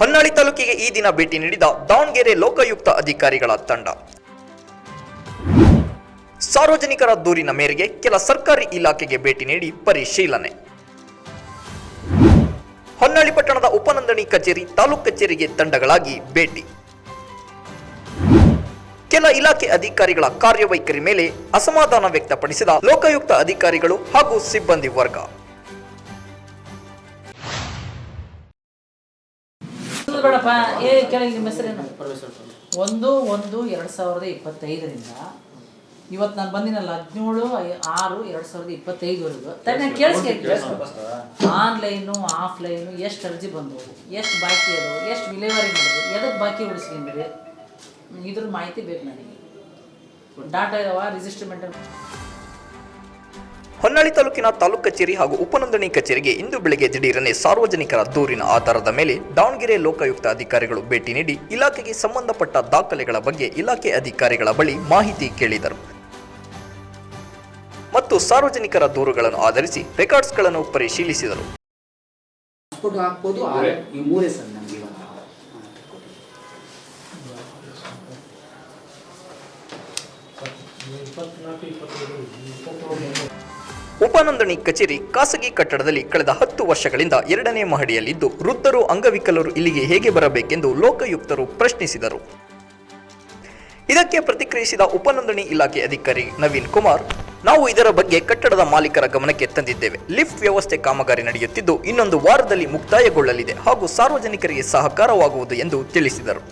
ಹೊನ್ನಾಳಿ ತಾಲೂಕಿಗೆ ಈ ದಿನ ಭೇಟಿ ನೀಡಿದ ದಾವಣಗೆರೆ ಲೋಕಾಯುಕ್ತ ಅಧಿಕಾರಿಗಳ ತಂಡ. ಸಾರ್ವಜನಿಕರ ದೂರಿನ ಮೇರೆಗೆ ಕೆಲ ಸರ್ಕಾರಿ ಇಲಾಖೆಗೆ ಭೇಟಿ ನೀಡಿ ಪರಿಶೀಲನೆ. ಹೊನ್ನಾಳಿ ಪಟ್ಟಣದ ಉಪನೋಂದಣಿ ಕಚೇರಿ ತಾಲೂಕು ಕಚೇರಿಗೆ ತಂಡಗಳಾಗಿ ಭೇಟಿ. ಕೆಲ ಇಲಾಖೆ ಅಧಿಕಾರಿಗಳ ಕಾರ್ಯವೈಖರಿ ಮೇಲೆ ಅಸಮಾಧಾನ ವ್ಯಕ್ತಪಡಿಸಿದ ಲೋಕಾಯುಕ್ತ ಅಧಿಕಾರಿಗಳು ಹಾಗೂ ಸಿಬ್ಬಂದಿ ವರ್ಗ. ಬೇಡಪ್ಪ. ಏ, ಕೆಳಗೆ ನಿಮ್ಮ ಹೆಸರೇನು? ಒಂದು ಒಂದು, ಎರಡು ಸಾವಿರದ ಇಪ್ಪತ್ತೈದರಿಂದ ಇವತ್ತು ನಾನು ಬಂದಿನಲ್ಲ ಹದಿನೇಳು ಆರು, ಎರಡು ಸಾವಿರದ ಇಪ್ಪತ್ತೈದವರೆಗೂ. ತಾನೇ ಕೇಳಿಸ್ಕೊಂಡು ಕೇಳಿಸ್ಕೊ ಆನ್ಲೈನು, ಆಫ್ಲೈನು, ಎಷ್ಟು ಅರ್ಜಿ ಬಂದವು, ಎಷ್ಟು ಬಾಕಿ ಅದು ಎಷ್ಟು ವಿಲೇವಾರಿ ಮಾಡೋದು ಎದಕ್ಕೆ ಬಾಕಿ ಉಳಿಸ್ಕೊಂಡಿರಿ ಇದ್ರ ಮಾಹಿತಿ ಬೇಕು ನನಗೆ. ಡಾಟಾ ಇದಾವ ರಿಜಿಸ್ಟರ್ ಹೊನ್ನಾಳಿ ತಾಲೂಕಿನ ತಾಲೂಕು ಕಚೇರಿ ಹಾಗೂ ಉಪನೋಂದಣಿ ಕಚೇರಿಗೆ ಇಂದು ಬೆಳಗ್ಗೆ ದಿಢೀರನೆ ಸಾರ್ವಜನಿಕರ ದೂರಿನ ಆಧಾರದ ಮೇಲೆ ದಾವಣಗೆರೆ ಲೋಕಾಯುಕ್ತ ಅಧಿಕಾರಿಗಳು ಭೇಟಿ ನೀಡಿ ಇಲಾಖೆಗೆ ಸಂಬಂಧಪಟ್ಟ ದಾಖಲೆಗಳ ಬಗ್ಗೆ ಇಲಾಖೆ ಅಧಿಕಾರಿಗಳ ಬಳಿ ಮಾಹಿತಿ ಕೇಳಿದರು. ಮತ್ತು ಸಾರ್ವಜನಿಕರ ದೂರುಗಳನ್ನು ಆಧರಿಸಿ ರೆಕಾರ್ಡ್ಸ್ಗಳನ್ನು ಪರಿಶೀಲಿಸಿದರು. ಇಪ್ಪತ್ನಾಲ್ಕು ಹಾಕ್ಬೋದು ಉಪನೋಂದಣಿ ಕಚೇರಿ ಖಾಸಗಿ ಕಟ್ಟಡದಲ್ಲಿ ಕಳೆದ ಹತ್ತು ವರ್ಷಗಳಿಂದ ಎರಡನೇ ಮಹಡಿಯಲ್ಲಿದ್ದು, ವೃದ್ಧರು, ಅಂಗವಿಕಲರು ಇಲ್ಲಿಗೆ ಹೇಗೆ ಬರಬೇಕೆಂದು ಲೋಕಾಯುಕ್ತರು ಪ್ರಶ್ನಿಸಿದರು. ಇದಕ್ಕೆ ಪ್ರತಿಕ್ರಿಯಿಸಿದ ಉಪನೋಂದಣಿ ಇಲಾಖೆ ಅಧಿಕಾರಿ ನವೀನ್ ಕುಮಾರ್, ನಾವು ಇದರ ಬಗ್ಗೆ ಕಟ್ಟಡದ ಮಾಲೀಕರ ಗಮನಕ್ಕೆ ತಂದಿದ್ದೇವೆ. ಲಿಫ್ಟ್ ವ್ಯವಸ್ಥೆ ಕಾಮಗಾರಿ ನಡೆಯುತ್ತಿದ್ದು, ಇನ್ನೊಂದು ವಾರದಲ್ಲಿ ಮುಕ್ತಾಯಗೊಳ್ಳಲಿದೆ ಹಾಗೂ ಸಾರ್ವಜನಿಕರಿಗೆ ಸಹಕಾರವಾಗುವುದು ಎಂದು ತಿಳಿಸಿದರು.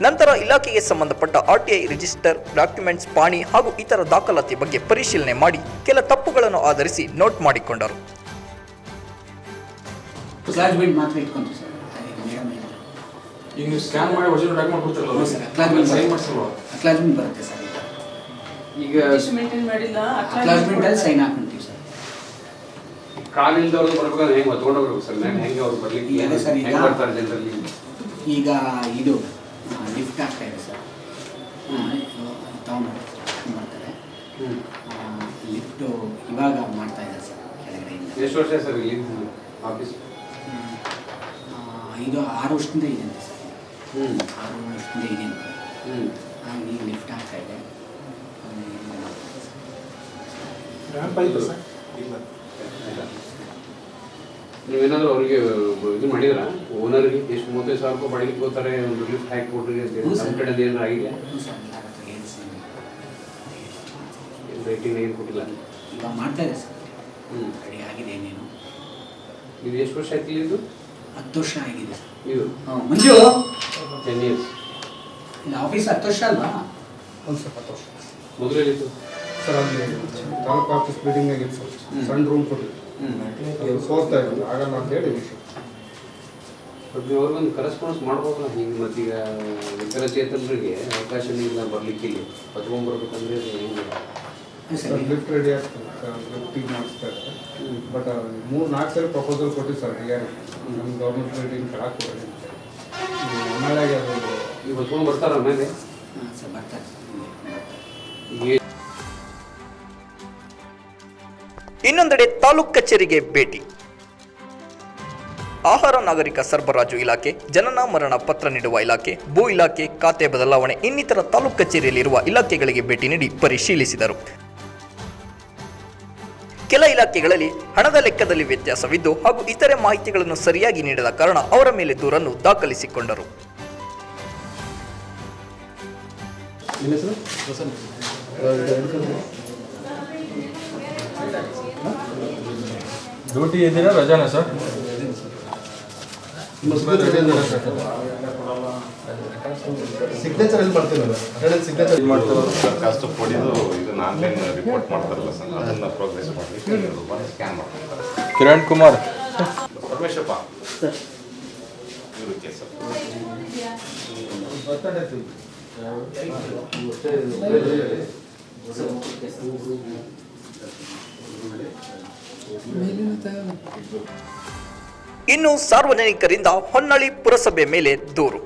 ನಂತರ ಇಲಾಖೆಗೆ ಸಂಬಂಧಪಟ್ಟ ಆರ್ಟಿಐ ರಿಜಿಸ್ಟರ್ ಡಾಕ್ಯುಮೆಂಟ್ಸ್ ಪಾಣಿ ಹಾಗೂ ಇತರ ದಾಖಲಾತಿ ಬಗ್ಗೆ ಪರಿಶೀಲನೆ ಮಾಡಿ ಕೆಲ ತಪ್ಪುಗಳನ್ನು ಆಧರಿಸಿ ನೋಟ್ ಮಾಡಿಕೊಂಡರು. ಕ್ಲಾಸ್ ಬಿಲ್ಡ್ ಮಾತ್ರ ಇಟ್ಕೊಂತೀವಿ ಸರ್. ಈಗ ನೀವು ಸ್ಕ್ಯಾನ್ ಮಾಡಿ original document sir. Class build sign ಮಾಡಿಸಲ್ವಾ? ಬರುತ್ತೆ ಸರ್ ಈಗ ಈಗ ಮೇಂಟೈನ್ ಮಾಡಿಲ್ಲ ಕ್ಲಾಸ್ ಬಿಲ್ಡಲ್ಲಿ ಸೈನ್ ಹಾಕೊಂತೀವಿ ಸರ್. ಕಾಲಿಲ್ದವ್ರು ಬರ್ಬೇಕಾದ್ರೆ ಹೆಂಗ್ ತಗೊಂಡೋಗ್ಬೇಕು ಸರ್. ನಾನು ಹೆಂಗೆ ಅವ್ರು ಬರ್ಲಿಕ್ಕೆ ಅದೇ ಸರ್ ಈಗ- ಹೆಂಗ್ ಜನರಲ್ಲಿ? ಈಗ ಇದು ಲಿಫ್ಟ್ ಆಗ್ತಾ ಇದೆ ಸರ್. ತಗೊಂಡು ಮಾಡ್ತಾರೆ. ಹ್ಞೂ ಲಿಫ್ಟು ಇವಾಗ ಮಾಡ್ತಾ ಇದ್ದಾರೆ ಸರ್ ಕೆಳಗಡೆಯಿಂದ. ಎಷ್ಟು ವರ್ಷ ಸರ್ ಇಲ್ಲಿ ಆಫೀಸ್? ಐದು ಇದು ಆರು ವರ್ಷದಿಂದ ಇದೆ ಅಂತ ಸರ್. ಹ್ಞೂ ಆರು ವರ್ಷದಿಂದ ಇದೆ ಅಂತ. ಹ್ಮ್. ಹಾಗೆ ಈಗ ಲಿಫ್ಟ್ ಆಗ್ತಾ ಇದೆ. ನೀವೇನಾದ್ರೂ ಅವ್ರಿಗೆ ಇದು ಮಾಡಿದ್ರ? ಓನರ್ಗೆ ಎಷ್ಟು ಮೂವತ್ತೈದು ಸಾವಿರ ರೂಪಾಯಿ ಬಾಡಿಗೆ ತಗೋತಾರೆ ಒಂದು ಲಿಫ್ಟ್ ಹಾಕಿ ಕೊಡ್ರಿ ಅಂತ ಹೇಳಿ. ನಮ್ಮ ಕಡೆ ಏನಾರು ಆಗಿದೆ ರೇಟಿಂಗ್ ಏನು ಕೊಟ್ಟಿಲ್ಲ? ಇವಾಗ ಮಾಡ್ತಾ ಇದೆ ಸರ್. ಹ್ಞೂ. ರೆಡಿ ಆಗಿದೆ ಏನೇನು. ಇದು ಎಷ್ಟು ವರ್ಷ ಆಯ್ತು ಇದು? ಹತ್ತು ವರ್ಷ ಆಗಿದೆ ಸರ್. ಇದು? ಹಾಂ ಮಂಜು? ಟೆನ್ ಇಯರ್ಸ್ ಇಲ್ಲ ಆಫೀಸ್ ಹತ್ತು ವರ್ಷ ಅಲ್ವಾ? ಒಂದು ಸ್ವಲ್ಪ ವರ್ಷ. ಮೊದಲೇ ಹೇಳಿತ್ತು ಸರ್ ಅಲ್ಲಿ ತಾಲೂಕು ಆಫೀಸ್ ಬಿಲ್ಡಿಂಗ್ ಆಗಿತ್ತು ಸರ್. ಸಣ್ಣ ರೂಮ್ ಕೊಟ್ಟಿದ್ದು ಸೋರ್ತಾ ಇರಲಿಲ್ಲ ಆಗಲ್ಲ ಅಂತ ಹೇಳಿ ವಿಷಯ. ಬಟ್ ನೀವು ಅವ್ರಿಗೊಂದು ಕರೆಸ್ಪಾನ್ಸ್ ಮಾಡ್ಬೋದಲ್ಲ ಹಿಂಗೆ ಮತ್ತೀಗ ವಿಕಲಚೇತನರಿಗೆ ಅವಕಾಶ ಇಲ್ಲ ಬರ್ಲಿಕ್ಕೆ ಇಲ್ಲಿ ಕತ್ಕೊಂಡ್ಬರ್ಬೇಕಂದ್ರೆ ಹೆಂಗೆ? ಲಿಫ್ಟ್ ರೆಡಿ ಆಗ್ತದೆ. ಲಿಫ್ಟಿಗೆ ಬಟ್ ಮೂರು ನಾಲ್ಕು ಸರಿ ಪ್ರಪೋಸಲ್ ಕೊಟ್ಟಿದ್ದು ಸರ್ ಈಗ ನಮ್ಮ ಗೌರ್ಮೆಂಟ್ ಮೀಟಿಂಗ್ ಕೆಳಗೆ ಕೊಡಿ ಅದು ಈಗ ಹೊತ್ಕೊಂಡು ಬರ್ತಾರ ಆಮೇಲೆ ಸರ್ ಬರ್ತಾರೆ. ಇನ್ನೊಂದೆಡೆ ತಾಲೂಕ್ ಕಚೇರಿಗೆ ಭೇಟಿ. ಆಹಾರ ನಾಗರಿಕ ಸರಬರಾಜು ಇಲಾಖೆ, ಜನನ ಮರಣ ಪತ್ರ ನೀಡುವ ಇಲಾಖೆ, ಭೂ ಇಲಾಖೆ ಖಾತೆ ಬದಲಾವಣೆ, ಇನ್ನಿತರ ತಾಲೂಕು ಕಚೇರಿಯಲ್ಲಿರುವ ಇಲಾಖೆಗಳಿಗೆ ಭೇಟಿ ನೀಡಿ ಪರಿಶೀಲಿಸಿದರು. ಕೆಲ ಇಲಾಖೆಗಳಲ್ಲಿ ಹಣದ ಲೆಕ್ಕದಲ್ಲಿ ವ್ಯತ್ಯಾಸವಿದ್ದು ಹಾಗೂ ಇತರೆ ಮಾಹಿತಿಗಳನ್ನು ಸರಿಯಾಗಿ ನೀಡದ ಕಾರಣ ಅವರ ಮೇಲೆ ದೂರನ್ನು ದಾಖಲಿಸಿಕೊಂಡರು. ಡ್ಯೂಟಿ ಇದ್ದೀರಾ ರಜಾನ ಸರ್? ಸಿಗ್ನೇಚರ್ ಎಲ್ಲಿ ಮಾಡ್ತೀನಲ್ಲ ಅಟೆಂಡೆನ್ಸ್ ಸಿಗ್ನೇಚರ್ ಇದು ಸರ್ ಕಾಸ್ಟ್ ಕೊಡಿದು ಇದನ್ನ ಆನ್ಲೈನ್ ರಿಪೋರ್ಟ್ ಮಾಡ್ತಾರಲ್ಲ ಸರ್ ಅದನ್ನ ಪ್ರೋಗ್ರೆಸ್ ಮಾಡಿ ಸ್ಕ್ಯಾನ್ ಮಾಡ್ತಾರೆ. ಕಿರಣ್ ಕುಮಾರ್. ಪರಮೇಶಪ್ಪ. ಇರುತ್ತೆ ಸರ್. ಇನ್ನು ಸಾರ್ವಜನಿಕರಿಂದ ಹೊನ್ನಳಿ ಪುರಸಭೆ ಮೇಲೆ ದೂರು.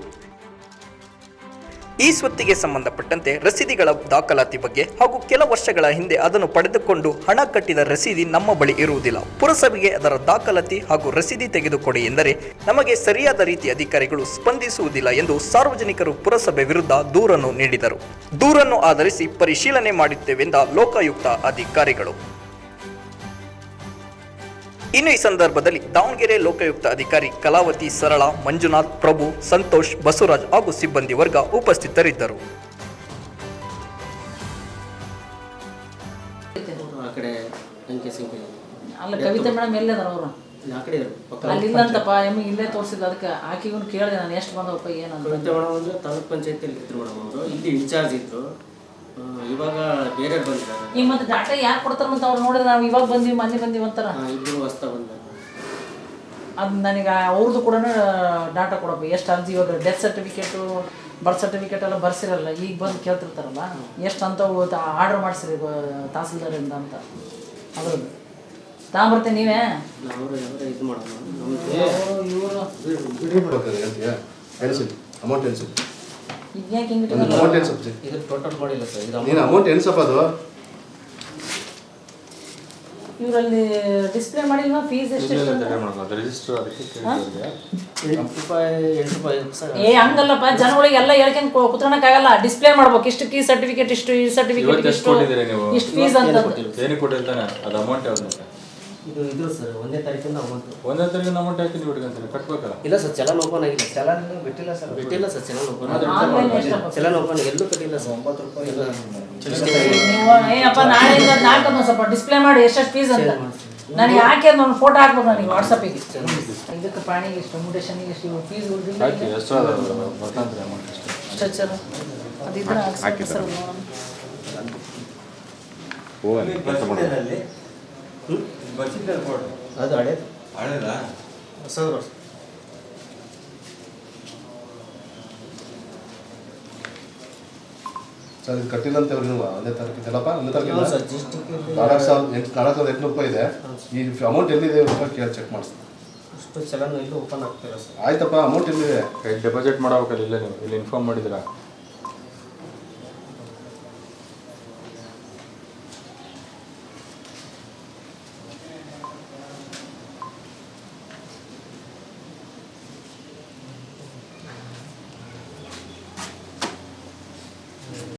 ಈ ಸ್ವತ್ತಿಗೆ ಸಂಬಂಧಪಟ್ಟಂತೆ ರಸೀದಿಗಳ ದಾಖಲಾತಿ ಬಗ್ಗೆ ಹಾಗೂ ಕೆಲ ವರ್ಷಗಳ ಹಿಂದೆ ಅದನ್ನು ಪಡೆದುಕೊಂಡು ಹಣ ಕಟ್ಟಿದ ರಸೀದಿ ನಮ್ಮ ಬಳಿ ಇರುವುದಿಲ್ಲ. ಪುರಸಭೆಗೆ ಅದರ ದಾಖಲಾತಿ ಹಾಗೂ ರಸೀದಿ ತೆಗೆದುಕೊಡಿ ಎಂದರೆ ನಮಗೆ ಸರಿಯಾದ ರೀತಿ ಅಧಿಕಾರಿಗಳು ಸ್ಪಂದಿಸುವುದಿಲ್ಲ ಎಂದು ಸಾರ್ವಜನಿಕರು ಪುರಸಭೆ ವಿರುದ್ಧ ದೂರನ್ನು ನೀಡಿದರು. ದೂರನ್ನು ಆಧರಿಸಿ ಪರಿಶೀಲನೆ ಮಾಡುತ್ತೇವೆಂದ ಲೋಕಾಯುಕ್ತ ಅಧಿಕಾರಿಗಳು. ಇನ್ನು ಈ ಸಂದರ್ಭದಲ್ಲಿ ದಾವಣಗೆರೆ ಲೋಕಾಯುಕ್ತ ಅಧಿಕಾರಿ ಕಲಾವತಿ ಸರಳ ಮಂಜುನಾಥ್ ಪ್ರಭು ಸಂತೋಷ್ ಬಸವರಾಜ್ ಹಾಗೂ ಸಿಬ್ಬಂದಿ ವರ್ಗ ಉಪಸ್ಥಿತರಿದ್ದರು. ಅಲ್ಲ ಕವಿತಾ ಮೇಡಮ್ ಎಲ್ಲದಾರ ಅವರು? ಪಕ್ಕ ಎಮ್ಮಿ ಇಲ್ಲೇ ತೋರ್ಸಿದ ಅದಕ್ಕೆ ಆಕಿಗೂ ಕೇಳಿದೆ ನಾನು ಎಷ್ಟು ಬಂದವಪ್ಪ ಏನಂತ ತಾಲೂಕ್ ಪಂಚಾಯತಿಯಲ್ಲಿ ಇದ್ರು ಮೇಡಮ್ ಅವರು. ಇಲ್ಲಿ ಇನ್ಚಾರ್ಜ್ ಇದ್ರು. ಇವಾಗ ಬೇರೆ ಬಂದಿದ್ದಾರೆ ಈಗ ಮತ್ತೆ ಡಾಟಾ ಯಾರು ಕೊಡ್ತಾರ ಅಂತ ಅವ್ರು ನೋಡಿದ್ರೆ ನಾವು ಇವಾಗ ಬಂದೀವಿ ಮೊನ್ನೆ ಬಂದೀವಿ ಅಂತಾರ ಇಬ್ಬರು ಹೊಸ್ತ ಬಂದ ಅದು ನನಗೆ ಅವ್ರದ್ದು ಕೂಡ ಡಾಟಾ ಕೊಡಬೇಕು ಎಷ್ಟು ಅರ್ಜಿ ಇವಾಗ ಡೆತ್ ಸರ್ಟಿಫಿಕೇಟು ಬರ್ತ್ ಸರ್ಟಿಫಿಕೇಟ್ ಎಲ್ಲ ಬರ್ಸಿರಲ್ಲ ಈಗ ಬಂದು ಕೇಳ್ತಿರ್ತಾರಲ್ಲ ಎಷ್ಟು ಅಂತವು ಆರ್ಡರ್ ಮಾಡಿಸಿರಿ ತಹಸೀಲ್ದಾರಿಂದ ಅಂತ ಅದ್ರದ್ದು ತಗೊಂಬರ್ತೀನಿ ನೀವೇ ಇವರು ಅಮೌಂಟ್ ಎನ್ಸು ಈಗ ಯಾಕೆ ಹಿಂಗೆ ಅಮೌಂಟ್ ಎನ್ಸಪ್ಪ ಇದು ಟೋಟಲ್ ಮಾಡಿಲ್ಲ ಸರ್ ಇದು ನೀನು ಅಮೌಂಟ್ ಎನ್ಸಪ್ಪ ಅದು? ಇವರಲ್ಲಿ ಡಿಸ್ಪ್ಲೇ ಮಾಡಿಲ್ವಾ? ಫೀಸ್ ಎಷ್ಟು ಅಂತ? ಎಂಟು ರೂಪಾಯಿ ಎಂಟು ರೂಪಾಯಿ ಸರ್ ಏ ಹಂಗಲ್ಲಪ್ಪ ಜನಗಳಿಗೆಲ್ಲ ಹೇಳ್ಕೊಂಡು ಕುತ್ಕೊಳಕ್ಕಾಗಲ್ಲ. ಡಿಸ್ಪ್ಲೇ ಮಾಡ್ಬೇಕು. ಇಷ್ಟು ಕೀ ಸರ್ಟಿಫಿಕೇಟ್ ಇಷ್ಟು ಈ ಸರ್ಟಿಫಿಕೇಟ್ ಇಷ್ಟು ಇಷ್ಟು ಫೀಸ್ ಅಂತ. ಏನು ಕೊಟ್ಟಿರ್ತಾನೆ ಅದು ಅಮೌಂಟ್ ಯಾವ್ದು ಮತ್ತೆ ಇದು ಸರ್ ಒಂದೇ ತಾರೀಕಿಂದ ಅಮೌಂಟ್ ಒಂದೇ ತಾರೀಕು ಅಮೌಂಟ್ ಹಾಕಿ ನೀವು ಹಿಡ್ಕೊಂತಾರೆ ಕಟ್ಬೇಕಲ್ಲ ಇಲ್ಲ ಸರ್ ಚಲನ್ ಓಪನ್ ಆಗಿಲ್ಲ ಚಲನ್ ಬಿಟ್ಟಿಲ್ಲ ಸರ್ ಬಿಟ್ಟಿಲ್ಲ sir challan open challan open ಎಲ್ಲೂ ಕಟ್ಟಿಲ್ಲ ಸರ್. ಒಂಬತ್ತು ರೂಪಾಯಿ ಇಲ್ಲ ಏನಪ್ಪ ನಾಳೆ ನಾಲ್ಕು ಸ್ವಲ್ಪ ಡಿಸ್ಪ್ಲೇ ಮಾಡಿ ಎಷ್ಟೆಷ್ಟು ಫೀಸ್ ಅಂತ. ನನಗೆ ಯಾಕೆ ನಾನು ಫೋಟೋ ಹಾಕ್ಬೇಕು ನನಗೆ ವಾಟ್ಸಪ್ಪಿಗೆ ಇದಕ್ಕೆ ಪ್ರಾಣಿಗೆ ಇಷ್ಟು ಅಮೌಂಟೇಷನ್ಗೆ ಇಷ್ಟು ಫೀಸ್ ಉಳಿದಿಲ್ಲ ಹಾಕಿ ಎಷ್ಟು ಬರ್ತಂತ್ರಿ ಅಮೌಂಟ್ ಅಷ್ಟು ಸ್ಟ್ರಕ್ಚರ್ ಅದಿದ್ರೆ ಹಾಕ್ಸಿ ಸರ್. ನೋಡೋಣ. ಕೆಲಸ ಮಾಡೋದು ಅದು ಹಳೇದು. ಹೊಸದು ವರ್ಷ ಸರ್ ಇದು ಕಟ್ಟಿಲ್ಲ ಅಂತ ನೀವು ಒಂದೇ ತಾರೀಕು ಇದೆಲ್ಲಪ್ಪ ಒಂದೇ ತಾರೀಕು ಸರ್ ನಾಲ್ಕು ಸಾವಿರದ ಎಂಟು ನಾಲ್ಕು ಸಾವಿರದ ಎಂಟುನೂರು ರೂಪಾಯಿ ಇದೆ. ಈ ಅಮೌಂಟ್ ಎಲ್ಲಿದೆ ಅಂತ ಕೇಳಿ ಚೆಕ್ ಮಾಡಿಸ್ತೀನಿ. ಅಷ್ಟು ಚಲನ್ ಎಲ್ಲೂ ಓಪನ್ ಆಗ್ತಿಲ್ಲ ಸರ್. ಆಯ್ತಪ್ಪ ಅಮೌಂಟ್ ಎಲ್ಲಿದೆ? ಡೆಪಾಸಿಟ್ ಮಾಡಬೇಕಲ್ಲ ಇಲ್ಲೇ ನೀವು. ಇಲ್ಲಿ ಇನ್ಫಾರ್ಮ್ ಮಾಡಿದ್ದೀರಾ?